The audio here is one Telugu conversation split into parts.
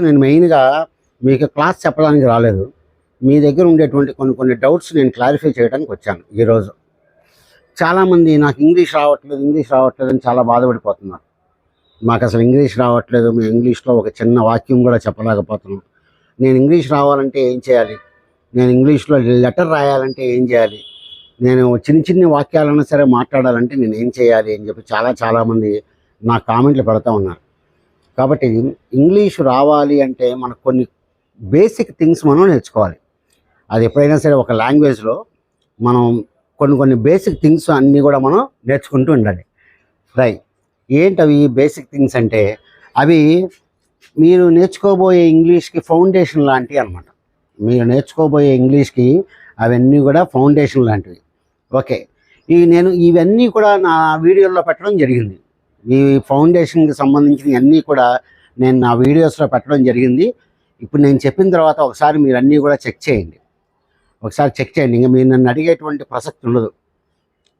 నేను మెయిన్గా మీకు క్లాస్ చెప్పడానికి రాలేదు. మీ దగ్గర ఉండేటువంటి కొన్ని కొన్ని డౌట్స్ నేను క్లారిఫై చేయడానికి వచ్చాను ఈరోజు చాలామంది నాకు ఇంగ్లీష్ రావట్లేదు ఇంగ్లీష్ రావట్లేదు అని చాలా బాధపడిపోతున్నారు. మాకు అసలు ఇంగ్లీష్ రావట్లేదు మేము ఇంగ్లీష్లో ఒక చిన్న వాక్యం కూడా చెప్పలేకపోతున్నాం. నేను ఇంగ్లీష్ రావాలంటే ఏం చేయాలి? నేను ఇంగ్లీష్లో లెటర్ రాయాలంటే ఏం చేయాలి? నేను చిన్న చిన్న వాక్యాలన్నా సరే మాట్లాడాలంటే నేను ఏం చేయాలి అని చెప్పి చాలా చాలామంది నా కామెంట్లు పెడతా ఉన్నారు. కాబట్టి ఇంగ్లీష్ రావాలి అంటే మనకు కొన్ని బేసిక్ థింగ్స్ మనం నేర్చుకోవాలి. అది ఎప్పుడైనా సరే ఒక లాంగ్వేజ్లో మనం కొన్ని కొన్ని బేసిక్ థింగ్స్ అన్నీ కూడా మనం నేర్చుకుంటూ ఉండాలి. రై ఏంటవి బేసిక్ థింగ్స్ అంటే అవి మీరు నేర్చుకోబోయే ఇంగ్లీష్కి ఫౌండేషన్ లాంటివి అనమాట మీరు నేర్చుకోబోయే ఇంగ్లీష్కి అవన్నీ కూడా ఫౌండేషన్ లాంటివి. ఓకే. ఈ నేను ఇవన్నీ కూడా నా వీడియోలో పెట్టడం జరిగింది. ఈ ఫౌండేషన్కి సంబంధించిన అన్నీ కూడా నేను నా వీడియోస్లో పెట్టడం జరిగింది. ఇప్పుడు నేను చెప్పిన తర్వాత ఒకసారి మీరు అన్నీ కూడా చెక్ చేయండి. ఒకసారి చెక్ చేయండి. ఇంకా మీరు నన్ను అడిగేటువంటి ప్రసక్తి ఉండదు.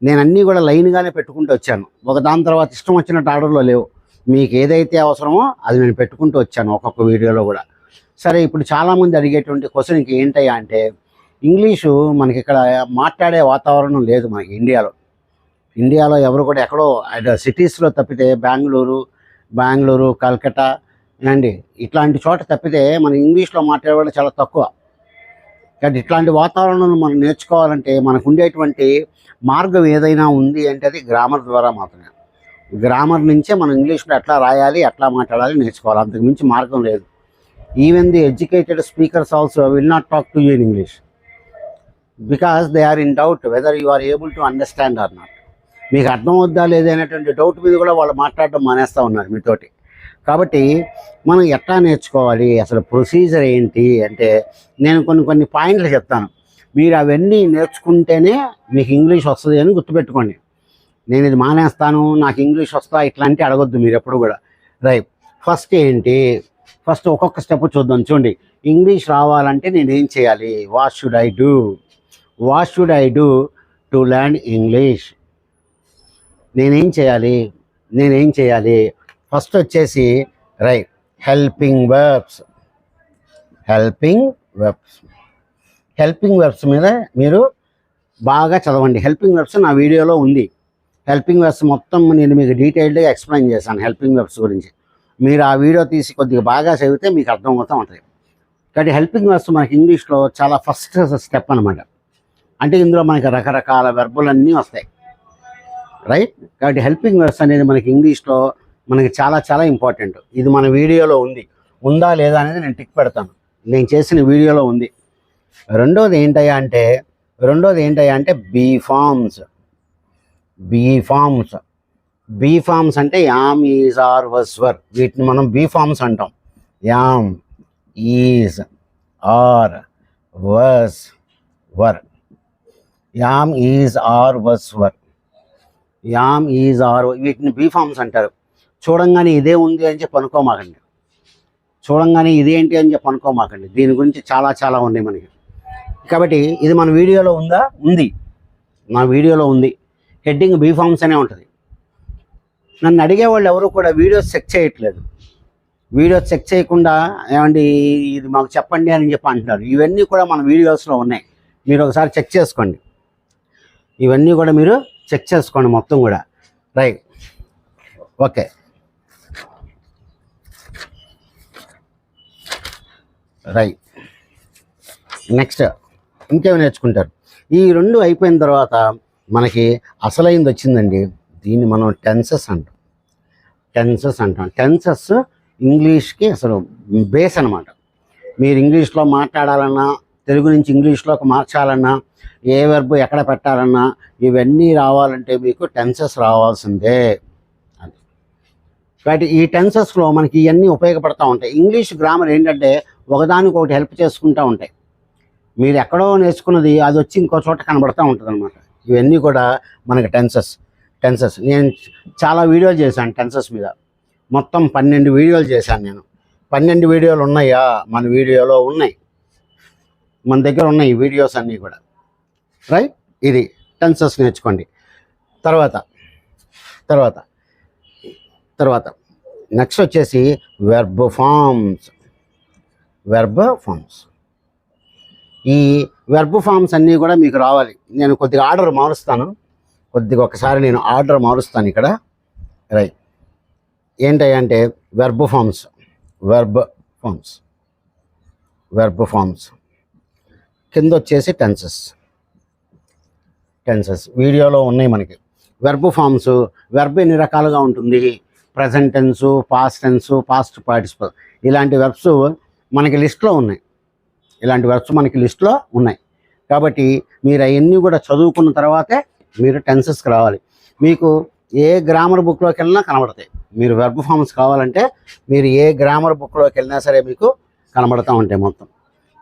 నేను అన్నీ కూడా లైన్గానే పెట్టుకుంటూ వచ్చాను. ఒక దాని తర్వాత ఇష్టం వచ్చినట్టు ఆర్డర్లో లేవు. మీకు ఏదైతే అవసరమో అది నేను పెట్టుకుంటూ వచ్చాను ఒక్కొక్క వీడియోలో కూడా. సరే ఇప్పుడు చాలామంది అడిగేటువంటి క్వశ్చన్కి ఏంటయ్యా అంటే ఇంగ్లీషు మనకి ఇక్కడ మాట్లాడే వాతావరణం లేదు మనకి ఇండియాలో. ఇండియాలో ఎవరు కూడా ఎక్కడో సిటీస్లో తప్పితే బెంగళూరు బెంగళూరు కల్కటా అండి ఇట్లాంటి చోట తప్పితే మన ఇంగ్లీష్లో మాట్లాడేవాళ్ళు చాలా తక్కువ. కానీ ఇట్లాంటి వాతావరణంలో మనం నేర్చుకోవాలంటే మనకు ఉండేటువంటి మార్గం ఏదైనా ఉంది అంటే అది గ్రామర్ ద్వారా మాత్రమే. గ్రామర్ నుంచే మనం ఇంగ్లీష్లో ఎట్లా రాయాలి ఎట్లా మాట్లాడాలి నేర్చుకోవాలి. అంతకు మించి మార్గం లేదు. Even the educated speakers also will not talk to you in English because they are in doubt whether you are able to understand or not మీకు అర్థం అవుద్దా లేదనేటువంటి డౌట్ మీద కూడా వాళ్ళు మాట్లాడడం మానేస్తూ ఉన్నారు మీతోటి. కాబట్టి మనం ఎట్లా నేర్చుకోవాలి? అసలు ప్రొసీజర్ ఏంటి? అంటే నేను కొన్ని కొన్ని పాయింట్లు చెప్తాను. మీరు అవన్నీ నేర్చుకుంటేనే మీకు ఇంగ్లీష్ వస్తుంది అని గుర్తుపెట్టుకోండి. నేను ఇది మానేస్తాను నాకు ఇంగ్లీష్ వస్తా ఇట్లాంటి అడగొద్దు మీరు ఎప్పుడు కూడా. రైట్. ఫస్ట్ ఏంటి? ఫస్ట్ ఒక్కొక్క స్టెప్ చూద్దాం. చూడండి. ఇంగ్లీష్ రావాలంటే నేను ఏం చేయాలి? What should I do what should I do to learn English నేనేం చేయాలి? నేనేం చేయాలి? ఫస్ట్ వచ్చేసి right helping verbs helping verbs helping verbs మీద మీరు బాగా చదవండి. హెల్పింగ్ వెబ్స్ నా వీడియోలో ఉంది. హెల్పింగ్ వెబ్స్ మొత్తం నేను మీకు డీటెయిల్డ్గా ఎక్స్ప్లెయిన్ చేశాను హెల్పింగ్ వెబ్స్ గురించి. మీరు ఆ వీడియో తీసి కొద్దిగా బాగా చదివితే మీకు అర్థమవుతూ ఉంటుంది. కాబట్టి హెల్పింగ్ వెబ్స్ మనకి ఇంగ్లీష్లో చాలా ఫస్ట్ స్టెప్ అనమాట అంటే ఇందులో మనకి రకరకాల వెర్బులన్నీ వస్తాయి. రైట్ కాబట్టి హెల్పింగ్ వెర్బ్స్ అనేది మనకి ఇంగ్లీష్లో మనకి చాలా చాలా ఇంపార్టెంట్ ఇది మన వీడియోలో ఉంది. ఉందా లేదా అనేది నేను టిక్ పెడతాను. నేను చేసిన వీడియోలో ఉంది. రెండోది ఏంటయ్యా అంటే రెండోది ఏంటయ్యా అంటే be forms be forms be forms అంటే am is are was were వీటిని మనం బీ ఫార్మ్స్ అంటాం. Am is are was were am is are was were am is are వీటిని బీఫార్మ్స్ అంటారు. చూడంగానే ఇదే ఉంది అని చెప్పి అనుకోమాకండి. చూడంగానే ఇదేంటి అని చెప్పి అనుకోమాకండి. దీని గురించి చాలా చాలా ఉన్నాయి మనకి. కాబట్టి ఇది మన వీడియోలో ఉందా? ఉంది. నా వీడియోలో ఉంది. హెడ్డింగ్ బీఫార్మ్స్ అనే ఉంటుంది. నన్ను అడిగేవాళ్ళు ఎవరు కూడా వీడియోస్ చెక్ చేయట్లేదు. వీడియోస్ చెక్ చేయకుండా ఏమండి ఇది మాకు చెప్పండి అని చెప్పి అంటున్నారు. ఇవన్నీ కూడా మన వీడియోస్లో ఉన్నాయి. మీరు ఒకసారి చెక్ చేసుకోండి. ఇవన్నీ కూడా మీరు చెక్ చేసుకోండి మొత్తం కూడా. రైట్. ఓకే. రైట్. నెక్స్ట్ ఇంకేమి నేర్చుకుంటారు? ఈ రెండు అయిపోయిన తర్వాత మనకి అసలైంది వచ్చిందండి దీన్ని మనం టెన్సెస్ అంటాం. టెన్సెస్ అంటాం. టెన్సెస్ ఇంగ్లీష్కి అసలు బేస్ అనమాట మీరు ఇంగ్లీష్లో మాట్లాడాలన్నా తెలుగు నుంచి ఇంగ్లీష్లోకి మార్చాలన్నా ఏ వెర్బ్ ఎక్కడ పెట్టాలన్నా ఇవన్నీ రావాలంటే మీకు టెన్సెస్ రావాల్సిందే. అది. కాబట్టి ఈ టెన్సెస్లో మనకి ఇవన్నీ ఉపయోగపడుతూ ఉంటాయి. ఇంగ్లీష్ గ్రామర్ ఏంటంటే ఒకదానికి ఒకటి హెల్ప్ చేసుకుంటూ ఉంటాయి. మీరు ఎక్కడో నేర్చుకున్నది అది వచ్చి ఇంకో చోట కనబడతా ఉంటుంది అనమాట ఇవన్నీ కూడా మనకి టెన్సెస్ టెన్సెస్ నేను చాలా వీడియోలు చేశాను టెన్సెస్ మీద. మొత్తం పన్నెండు వీడియోలు చేశాను నేను. పన్నెండు వీడియోలు ఉన్నాయా? మన వీడియోలో ఉన్నాయి. మన దగ్గర ఉన్నాయి ఈ వీడియోస్ అన్నీ కూడా. రైట్ ఇది టెన్సెస్ నేర్చుకోండి. తర్వాత తర్వాత తర్వాత నెక్స్ట్ వచ్చేసి వెర్బ్ ఫామ్స్ వెర్బ్ ఫామ్స్ ఈ వెర్బ్ ఫామ్స్ అన్నీ కూడా మీకు రావాలి. నేను కొద్దిగా ఆర్డర్ మారుస్తాను. కొద్దిగా ఒకసారి నేను ఆర్డర్ మారుస్తాను ఇక్కడ. రైట్ ఏంటంటే verb forms verb forms verb forms కింద వచ్చేసి టెన్సెస్. టెన్సెస్. వీడియోలో ఉన్నాయి మనకి. వెర్బ్ ఫామ్స్ వెర్బ్ ఎన్ని రకాలుగా ఉంటుంది? Present tense past tense past participle. ఇలాంటి వెర్బ్స్ మనకి లిస్ట్లో ఉన్నాయి. ఇలాంటి వెర్బ్స్ మనకి లిస్ట్లో ఉన్నాయి. కాబట్టి మీరు అవన్నీ కూడా చదువుకున్న తర్వాతే మీరు టెన్సెస్కి రావాలి. మీకు ఏ గ్రామర్ బుక్లోకి వెళ్ళినా కనబడతాయి. మీరు వెర్బ్ ఫామ్స్ కావాలంటే మీరు ఏ గ్రామర్ బుక్లోకి వెళ్ళినా సరే మీకు కనబడతా ఉంటాయి మొత్తం.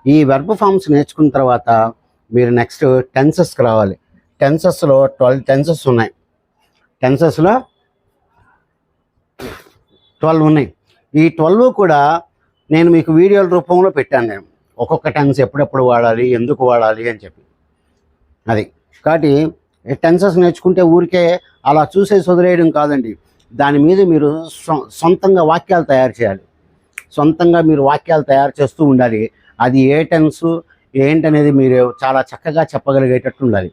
ఈ వెర్బ్ ఫామ్స్ నేర్చుకున్న తర్వాత మీరు నెక్స్ట్ టెన్సెస్కి రావాలి. టెన్సెస్లో ట్వెల్వ్ టెన్సెస్ ఉన్నాయి. టెన్సెస్లో ట్వెల్వ్ ఉన్నాయి. ఈ ట్వెల్వ్ కూడా నేను మీకు వీడియోల రూపంలో పెట్టాను నేను. ఒక్కొక్క టెన్స్ ఎప్పుడెప్పుడు వాడాలి ఎందుకు వాడాలి అని చెప్పి. అది. కాబట్టి టెన్సెస్ నేర్చుకుంటే ఊరికే అలా చూసేసి వదిలేయడం కాదండి. దాని మీద మీరు సొంతంగా వాక్యాలు తయారు చేయాలి. సొంతంగా మీరు వాక్యాలు తయారు చేస్తూ ఉండాలి. అది ఏ టెన్స్ ఏంటనేది మీరు చాలా చక్కగా చెప్పగలిగేటట్టు ఉండాలి.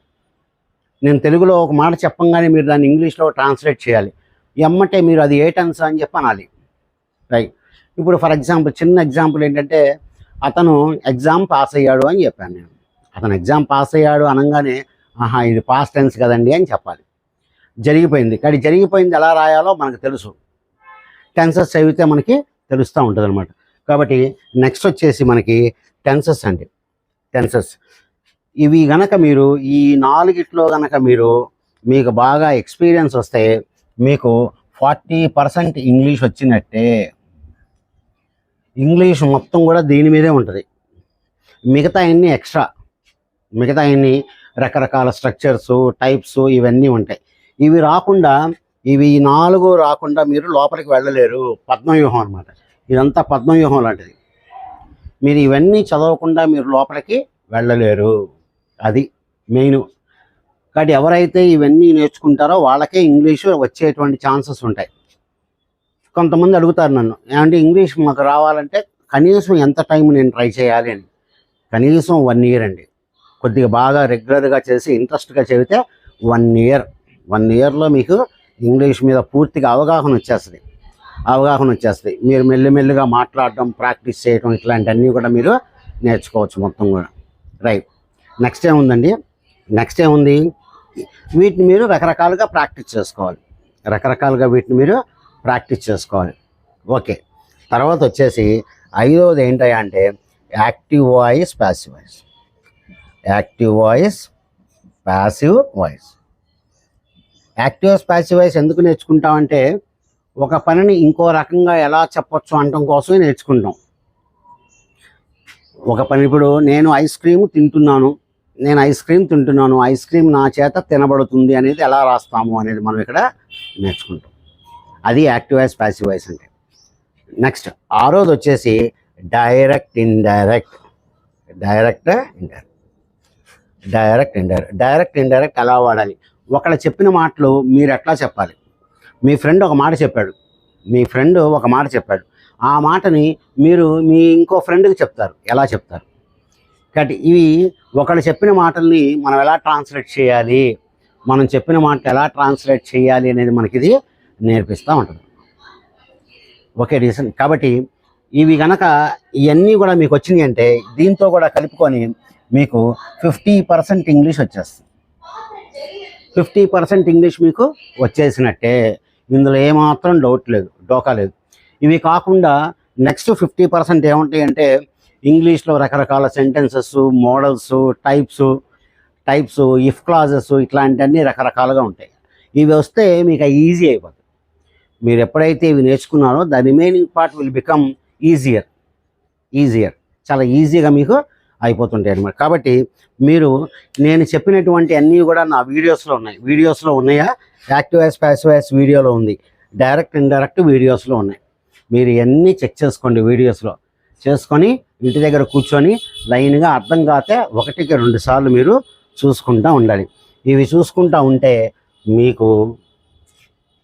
నేను తెలుగులో ఒక మాట చెప్పంగానే మీరు దాన్ని ఇంగ్లీష్లో ట్రాన్స్లేట్ చేయాలి. ఎమ్మటే మీరు అది ఏ టెన్స్ అని చెప్పి అనాలి. రైట్. ఇప్పుడు ఫర్ ఎగ్జాంపుల్ చిన్న ఎగ్జాంపుల్ ఏంటంటే అతను ఎగ్జామ్ పాస్ అయ్యాడు అని చెప్పాను నేను. అతను ఎగ్జామ్ పాస్ అయ్యాడు అనగానే ఆహా ఇది పాస్ టెన్స్ కదండి అని చెప్పాలి. జరిగిపోయింది. కానీ జరిగిపోయింది ఎలా రాయాలో మనకు తెలుసు. టెన్సెస్ చదివితే మనకి తెలుస్తూ ఉంటుంది అనమాట కాబట్టి నెక్స్ట్ వచ్చేసి మనకి టెన్సెస్ అండి. టెన్సెస్ ఇవి గనక మీరు ఈ నాలుగిట్లో గనక మీరు మీకు బాగా ఎక్స్పీరియన్స్ వస్తే మీకు ఫార్టీ పర్సెంట్ ఇంగ్లీష్ వచ్చినట్టే. ఇంగ్లీష్ మొత్తం కూడా దీని మీదే ఉంటుంది. మిగతా అన్ని ఎక్స్ట్రా మిగతా అన్ని రకరకాల స్ట్రక్చర్స్ టైప్స్ ఇవన్నీ ఉంటాయి. ఇవి రాకుండా ఇవి నాలుగు రాకుండా మీరు లోపలికి వెళ్ళలేరు. పద్మవ్యూహం అనమాట ఇదంతా పద్మవ్యూహం లాంటిది. మీరు ఇవన్నీ చదవకుండా మీరు లోపలికి వెళ్ళలేరు. అది మెయిన్. కాబట్టి ఎవరైతే ఇవన్నీ నేర్చుకుంటారో వాళ్ళకే ఇంగ్లీషు వచ్చేటువంటి ఛాన్సెస్ ఉంటాయి. కొంతమంది అడుగుతారు నన్ను ఏమంటే ఇంగ్లీష్ మాకు రావాలంటే కనీసం ఎంత టైం నేను ట్రై చేయాలి అని? కనీసం వన్ ఇయర్ అండి. కొద్దిగా బాగా రెగ్యులర్గా చేసి ఇంట్రెస్ట్గా చదివితే వన్ ఇయర్. వన్ ఇయర్లో మీకు ఇంగ్లీష్ మీద పూర్తిగా అవగాహన వచ్చేస్తుంది. అవగాహన వచ్చేస్తుంది మీరు మెల్లిమెల్లిగా మాట్లాడడం ప్రాక్టీస్ చేయడం ఇట్లాంటివన్నీ కూడా మీరు నేర్చుకోవచ్చు మొత్తం కూడా. రైట్. నెక్స్ట్ ఏముందండి? నెక్స్ట్ ఏముంది? వీటిని మీరు రకరకాలుగా ప్రాక్టీస్ చేసుకోవాలి. రకరకాలుగా వీటిని మీరు ప్రాక్టీస్ చేసుకోవాలి. ఓకే. తర్వాత వచ్చేసి ఐదవది ఏంటయ్యా అంటే active voice passive voice. Active voice passive voice. Active passive voice ఎందుకు నేర్చుకుంటామంటే ఒక పనిని ఇంకో రకంగా ఎలా చెప్పొచ్చు అనటం కోసమే నేర్చుకుంటాం. ఒక పని ఇప్పుడు నేను ఐస్ క్రీమ్ తింటున్నాను నేను ఐస్ క్రీమ్ తింటున్నాను ఐస్ క్రీమ్ నా చేత తినబడుతుంది అనేది ఎలా రాస్తాము అనేది మనం ఇక్కడ నేర్చుకుంటాం. అది యాక్టివ్ వాయిస్ ప్యాసివ్ వాయిస్ అంటే. నెక్స్ట్ ఆరోది వచ్చేసి direct indirect direct indirect direct indirect direct indirect ఎలా వాడాలి? ఒకళ్ళు చెప్పిన మాటలు మీరు ఎట్లా చెప్పాలి? మీ ఫ్రెండ్ ఒక మాట చెప్పాడు. మీ ఫ్రెండ్ ఒక మాట చెప్పాడు. ఆ మాటని మీరు మీ ఇంకో ఫ్రెండ్కి చెప్తారు. ఎలా చెప్తారు? కాబట్టి ఇవి ఒకళ్ళు చెప్పిన మాటల్ని మనం ఎలా ట్రాన్స్లేట్ చేయాలి? మనం చెప్పిన మాట ఎలా ట్రాన్స్లేట్ చేయాలి అనేది మనకి ఇది నేర్పిస్తూ ఉంటుంది. ఓకే రీసన్ కాబట్టి ఇవి గనక ఇవన్నీ కూడా మీకు వచ్చినాయి అంటే దీంతో కూడా కలుపుకొని మీకు ఫిఫ్టీ పర్సెంట్ ఇంగ్లీష్ వచ్చేస్తుంది. ఫిఫ్టీ పర్సెంట్ ఇంగ్లీష్ మీకు వచ్చేసినట్టే. ఇందులో ఏమాత్రం డౌట్ లేదు డోకా లేదు. ఇవి కాకుండా నెక్స్ట్ ఫిఫ్టీ పర్సెంట్ ఏముంటాయి అంటే ఇంగ్లీష్లో రకరకాల sentences models types types if clauses ఇట్లాంటివన్నీ రకరకాలుగా ఉంటాయి. ఇవి వస్తే మీకు ఈజీ అయిపోతుంది మీరు ఎప్పుడైతే ఇవి నేర్చుకున్నారో the remaining part will become easier easier చాలా ఈజీగా మీకు అయిపోతుంటాయి అన్నమాట. కాబట్టి మీరు నేను చెప్పినటువంటి అన్నీ కూడా నా వీడియోస్లో ఉన్నాయి. వీడియోస్లో ఉన్నాయా? యాక్టివ్ యాస్ ప్యాసివ్ యాస్ వీడియోలో ఉంది. డైరెక్ట్ ఇండైరెక్ట్ వీడియోస్లో ఉన్నాయి. మీరు ఇవన్నీ చెక్ చేసుకోండి వీడియోస్లో. చేసుకొని ఇంటి దగ్గర కూర్చొని లైన్గా అర్థం కాతే ఒకటికి రెండు సార్లు మీరు చూసుకుంటూ ఉండాలి. ఇవి చూసుకుంటూ ఉంటే మీకు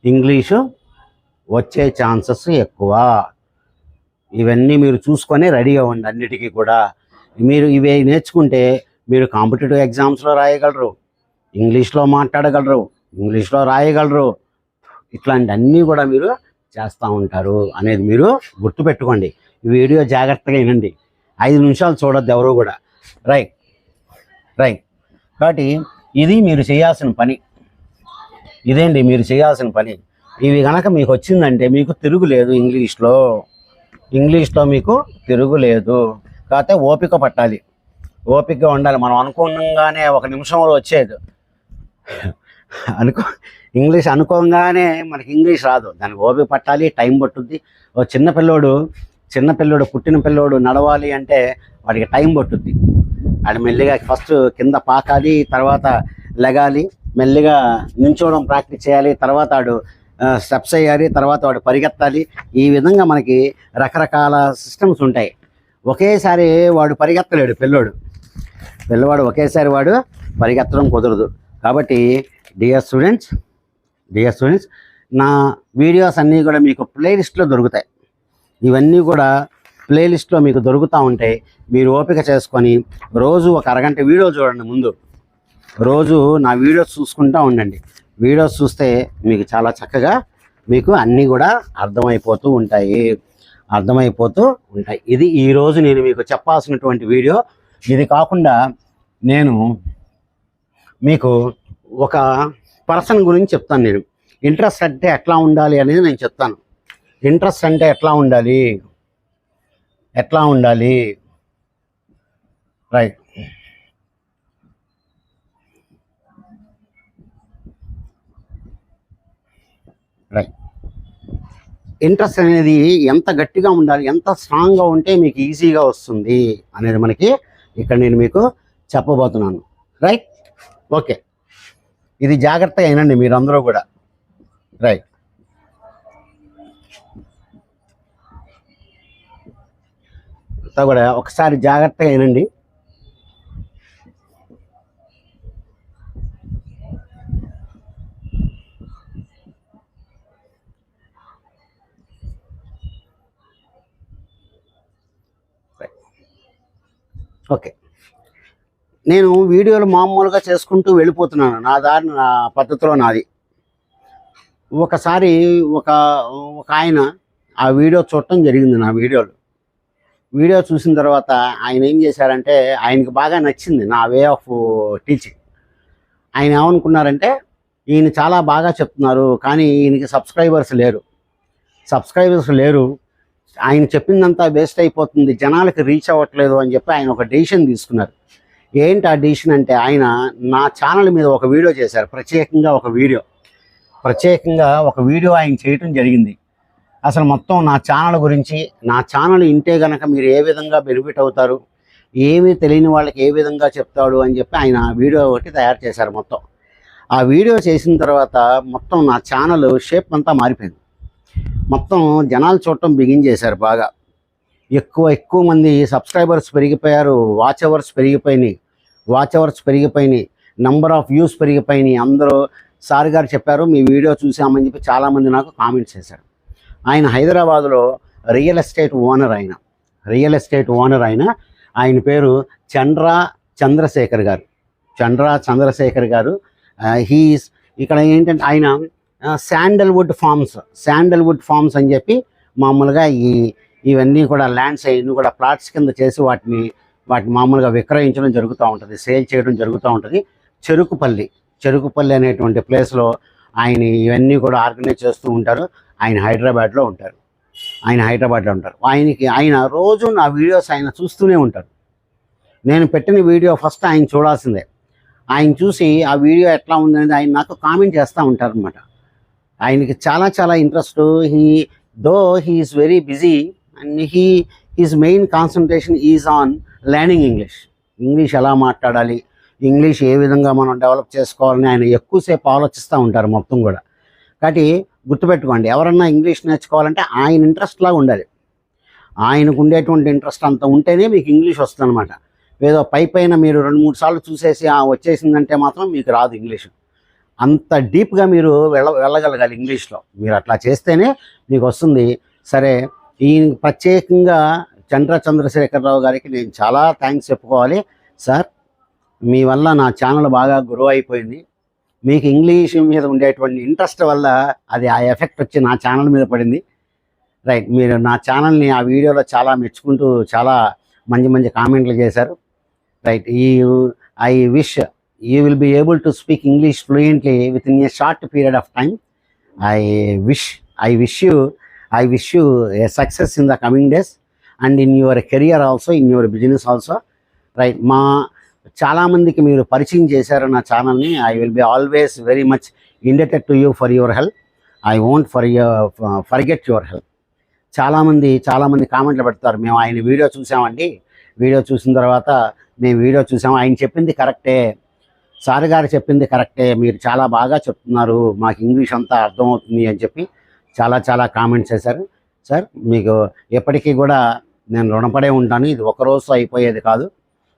ఇంగ్లీషు వచ్చే ఛాన్సెస్ ఎక్కువ. ఇవన్నీ మీరు చూసుకొని రెడీ అవ్వండి అన్నిటికీ కూడా. మీరు ఇవి నేర్చుకుంటే మీరు కాంపిటేటివ్ ఎగ్జామ్స్లో రాయగలరు. ఇంగ్లీష్లో మాట్లాడగలరు. ఇంగ్లీష్లో రాయగలరు. ఇట్లాంటి అన్నీ కూడా మీరు చేస్తూ ఉంటారు అనేది మీరు గుర్తుపెట్టుకోండి. ఈ వీడియో జాగ్రత్తగా వినండి. ఐదు నిమిషాలు చూడొద్దు ఎవరు కూడా. రైట్. రైట్. కాబట్టి ఇది మీరు చేయాల్సిన పని. ఇదేంటి మీరు చేయాల్సిన పని? ఇవి కనుక మీకు వచ్చిందంటే మీకు తిరుగులేదు ఇంగ్లీష్లో. ఇంగ్లీష్లో మీకు తిరుగులేదు కాకపోతే ఓపిక పట్టాలి. ఓపికగా ఉండాలి. మనం అనుకోగానే ఒక నిమిషంలో వచ్చేది. అనుకో ఇంగ్లీష్ అనుకోగానే మనకి ఇంగ్లీష్ రాదు. దానికి ఓపిక పట్టాలి టైం పట్టుద్ది. ఓ చిన్న పిల్లోడు చిన్న పిల్లోడు పుట్టిన పిల్లోడు నడవాలి అంటే వాడికి టైం పట్టుద్ది. వాడు మెల్లిగా ఫస్ట్ కింద పాకాలి తర్వాత లెగాలి మెల్లిగా నించోవడం ప్రాక్టీస్ చేయాలి తర్వాత ఆడు స్టెప్స్ వేయాలి తర్వాత వాడు పరిగెత్తాలి. ఈ విధంగా మనకి రకరకాల సిస్టమ్స్ ఉంటాయి. ఒకేసారి వాడు పరిగెత్తలేడు పిల్లోడు. పిల్లవాడు ఒకేసారి వాడు పరిగెత్తడం కుదరదు. కాబట్టి డియర్ స్టూడెంట్స్ డియర్ స్టూడెంట్స్ నా వీడియోస్ అన్నీ కూడా మీకు ప్లేలిస్ట్లో దొరుకుతాయి. ఇవన్నీ కూడా ప్లేలిస్ట్లో మీకు దొరుకుతూ ఉంటాయి మీరు ఓపిక చేసుకొని రోజు ఒక అరగంట వీడియో చూడండి ముందు. రోజు నా వీడియోస్ చూసుకుంటూ ఉండండి. వీడియోస్ చూస్తే మీకు చాలా చక్కగా మీకు అన్నీ కూడా అర్థమైపోతూ ఉంటాయి. అర్థమైపోతూ ఉంటాయి. ఇది ఈరోజు నేను మీకు చెప్పాల్సినటువంటి వీడియో ఇది కాకుండా నేను మీకు ఒక పర్సన్ గురించి చెప్తాను నేను. ఇంట్రెస్ట్ అంటే ఎట్లా ఉండాలి అనేది నేను చెప్తాను. ఇంట్రెస్ట్ అంటే ఎట్లా ఉండాలి? ఎట్లా ఉండాలి? రైట్ రైట్ ఇంట్రెస్ట్ అనేది ఎంత గట్టిగా ఉండాలి ఎంత స్ట్రాంగ్గా ఉంటే మీకు ఈజీగా వస్తుంది అనేది మనకి ఇక్కడ నేను మీకు చెప్పబోతున్నాను. రైట్ ఓకే ఇది జాగ్రత్తగా అయినండి మీరందరూ కూడా. రైట్ అంతా కూడా ఒకసారి జాగ్రత్తగా అయినండి ఓకే నేను వీడియోలు మామూలుగా చేసుకుంటూ వెళ్ళిపోతున్నాను. నా దారి నా పద్ధతిలో నాది. ఒకసారి ఒక ఒక ఆయన ఆ వీడియో చూడటం జరిగింది నా వీడియోలు. వీడియో చూసిన తర్వాత ఆయన ఏం చేశారంటే ఆయనకి బాగా నచ్చింది నా వే ఆఫ్ టీచింగ్. ఆయన ఏమనుకున్నారంటే ఈయన చాలా బాగా చెప్తున్నారు కానీ ఈయనకి సబ్స్క్రైబర్స్ లేరు. సబ్స్క్రైబర్స్ లేరు. ఆయన చెప్పిందంతా వేస్ట్ అయిపోతుంది. జనాలకి రీచ్ అవ్వట్లేదు అని చెప్పి ఆయన ఒక డెసిషన్ తీసుకున్నారు. ఏంటి ఆ డిసిషన్ అంటే ఆయన నా ఛానల్ మీద ఒక వీడియో చేశారు. ప్రత్యేకంగా ఒక వీడియో. ప్రత్యేకంగా ఒక వీడియో ఆయన చేయటం జరిగింది. అసలు మొత్తం నా ఛానల్ గురించి నా ఛానల్ ఇంటే గనక మీరు ఏ విధంగా బెనిఫిట్ అవుతారు ఏమీ తెలియని వాళ్ళకి ఏ విధంగా చెప్తాడు అని చెప్పి ఆయన వీడియో ఒకటి తయారు చేశారు మొత్తం. ఆ వీడియో చేసిన తర్వాత మొత్తం నా ఛానల్ షేప్ అంతా మారిపోయింది. మొత్తం జనాలు చూడటం బిగిన్ చేశారు బాగా. ఎక్కువ ఎక్కువ మంది సబ్స్క్రైబర్స్ పెరిగిపోయారు వాచ్ అవర్స్ పెరిగిపోయినాయి. వాచ్ అవర్స్ పెరిగిపోయినాయి నంబర్ ఆఫ్ వ్యూస్ పెరిగిపోయినాయి. అందరూ సార్ గారు చెప్పారు మీ వీడియో చూసామని చెప్పి చాలామంది నాకు కామెంట్స్ చేశారు. ఆయన హైదరాబాద్లో రియల్ ఎస్టేట్ ఓనర్ ఆయన. రియల్ ఎస్టేట్ ఓనర్ ఆయన. ఆయన పేరు చంద్ర చంద్రశేఖర్ గారు. చంద్ర చంద్రశేఖర్ గారు. హీస్ ఇక్కడ ఏంటంటే ఆయన శాండల్వుడ్ ఫార్మ్స్ శాండల్వుడ్ ఫార్మ్స్ అని చెప్పి మామూలుగా ఈ ఇవన్నీ కూడా ల్యాండ్స్ అవన్నీ కూడా ప్లాట్స్ కింద చేసి వాటిని వాటిని మామూలుగా విక్రయించడం జరుగుతూ ఉంటుంది సేల్ చేయడం జరుగుతూ ఉంటుంది. చెరుకుపల్లి చెరుకుపల్లి అనేటువంటి ప్లేస్లో ఆయన ఇవన్నీ కూడా ఆర్గనైజ్ చేస్తూ ఉంటారు. ఆయన హైదరాబాద్లో ఉంటారు. ఆయన హైదరాబాద్లో ఉంటారు. ఆయనకి ఆయన రోజు నా వీడియోస్ ఆయన చూస్తూనే ఉంటారు నేను పెట్టిన వీడియో ఫస్ట్ ఆయన చూడాల్సిందే. ఆయన చూసి ఆ వీడియో ఎట్లా ఉందనేది ఆయన నాకు కామెంట్ చేస్తూ ఉంటారు అనమాట ఆయనకి చాలా చాలా interest he though he is very busy and he his main concentration is on learning English English ఎలా మాట్లాడాలి? ఇంగ్లీష్ ఏ విధంగా మనం డెవలప్ చేసుకోవాలని ఆయన ఎక్కువసేపు ఆలోచిస్తూ ఉంటారు మొత్తం కూడా. కాబట్టి గుర్తుపెట్టుకోండి ఎవరన్నా ఇంగ్లీష్ నేర్చుకోవాలంటే ఆయన ఇంట్రెస్ట్ లాగా ఉండాలి. ఆయనకు ఉండేటువంటి ఇంట్రెస్ట్ అంత ఉంటేనే మీకు ఇంగ్లీష్ వస్తుందన్నమాట. ఏదో పై పైన మీరు రెండు మూడు సార్లు చూసేసి వచ్చేసిందంటే మాత్రం మీకు రాదు ఇంగ్లీష్ అంత డీప్గా మీరు వెళ్ళ వెళ్ళగలగాలి ఇంగ్లీష్లో మీరు అట్లా చేస్తేనే మీకు వస్తుంది. సరే ఈ ప్రత్యేకంగా చంద్ర చంద్రశేఖరరావు గారికి నేను చాలా థ్యాంక్స్ చెప్పుకోవాలి. సార్ మీ వల్ల నా ఛానల్ బాగా గ్రో అయిపోయింది. మీకు ఇంగ్లీష్ మీద ఉండేటువంటి ఇంట్రెస్ట్ వల్ల అది ఆ ఎఫెక్ట్ వచ్చి నా ఛానల్ మీద పడింది. రైట్ మీరు నా ఛానల్ని ఆ వీడియోలో చాలా మెచ్చుకుంటూ చాలా మంచి మంచి కామెంట్లు చేశారు. రైట్ ఈ I wish you will be able to speak English fluently with in a short period of time I wish I wish you I wish you a success in the coming days and in your career also in your business also. Right మా చాలామందికి మీరు పరిచయం చేశారు నా ఛానల్ని. I will be always very much indebted to you for your help. I won't for your forget your help. చాలామంది చాలామంది కామెంట్లు పెడతారు మేము ఆయన వీడియో చూసామండి. వీడియో చూసిన తర్వాత మేము వీడియో చూసాము. ఆయన చెప్పింది కరెక్టే. సార్ గారు చెప్పింది కరెక్టే. మీరు చాలా బాగా చెప్తున్నారు. మాకు ఇంగ్లీష్ అంతా అర్థమవుతుంది అని చెప్పి చాలా చాలా కామెంట్స్ చేశారు. సార్ మీకు ఎప్పటికీ కూడా నేను రుణపడే ఉంటాను. ఇది ఒక రోజు అయిపోయేది కాదు.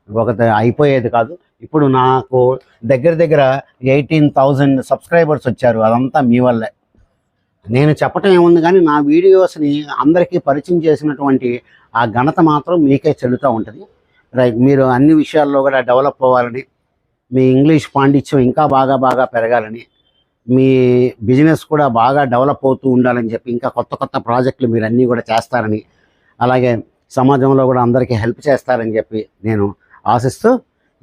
ఒక అయిపోయేది కాదు. ఇప్పుడు నాకు దగ్గర దగ్గర ఎయిటీన్ థౌజండ్ సబ్స్క్రైబర్స్ వచ్చారు. అదంతా మీ వల్లే. నేను చెప్పటం ఏముంది కానీ నా వీడియోస్ని అందరికీ పరిచయం చేసినటువంటి ఆ ఘనత మాత్రం మీకే చెల్లుతూ ఉంటుంది. రైట్ మీరు అన్ని విషయాల్లో కూడా డెవలప్ అవ్వాలని మీ ఇంగ్లీష్ పాండిత్యం ఇంకా బాగా బాగా పెరగాలని మీ బిజినెస్ కూడా బాగా డెవలప్ అవుతూ ఉండాలని చెప్పి ఇంకా కొత్త కొత్త ప్రాజెక్టులు మీరు అన్నీ కూడా చేస్తారని అలాగే సమాజంలో కూడా అందరికీ హెల్ప్ చేస్తారని చెప్పి నేను ఆశిస్తూ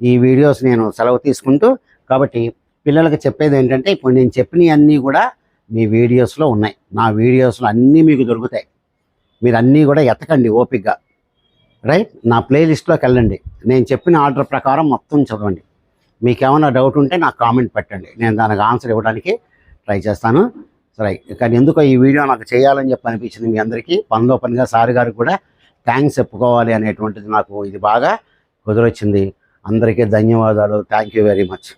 ఈ వీడియోస్ నేను సెలవు తీసుకుంటూ కాబట్టి పిల్లలకు చెప్పేది ఏంటంటే ఇప్పుడు నేను చెప్పినవి అన్నీ కూడా మీ వీడియోస్లో ఉన్నాయి. నా వీడియోస్లో అన్నీ మీకు దొరుకుతాయి. మీరు అన్నీ కూడా ఎతకండి ఓపిక్గా రైట్? నా ప్లేలిస్ట్లోకి వెళ్ళండి. నేను చెప్పిన ఆర్డర్ ప్రకారం మొత్తం చదవండి. మీకు ఏమైనా డౌట్ ఉంటే నాకు కామెంట్ పెట్టండి. నేను దానికి ఆన్సర్ ఇవ్వడానికి ట్రై చేస్తాను. సరే కానీ ఎందుకో ఈ వీడియో నాకు చేయాలని చెప్పి అనిపించింది మీ అందరికీ. పనిలో పనిగా సార్ గారు కూడా థ్యాంక్స్ చెప్పుకోవాలి అనేటువంటిది నాకు ఇది బాగా కుదిరొచ్చింది. అందరికీ ధన్యవాదాలు. Thank you very much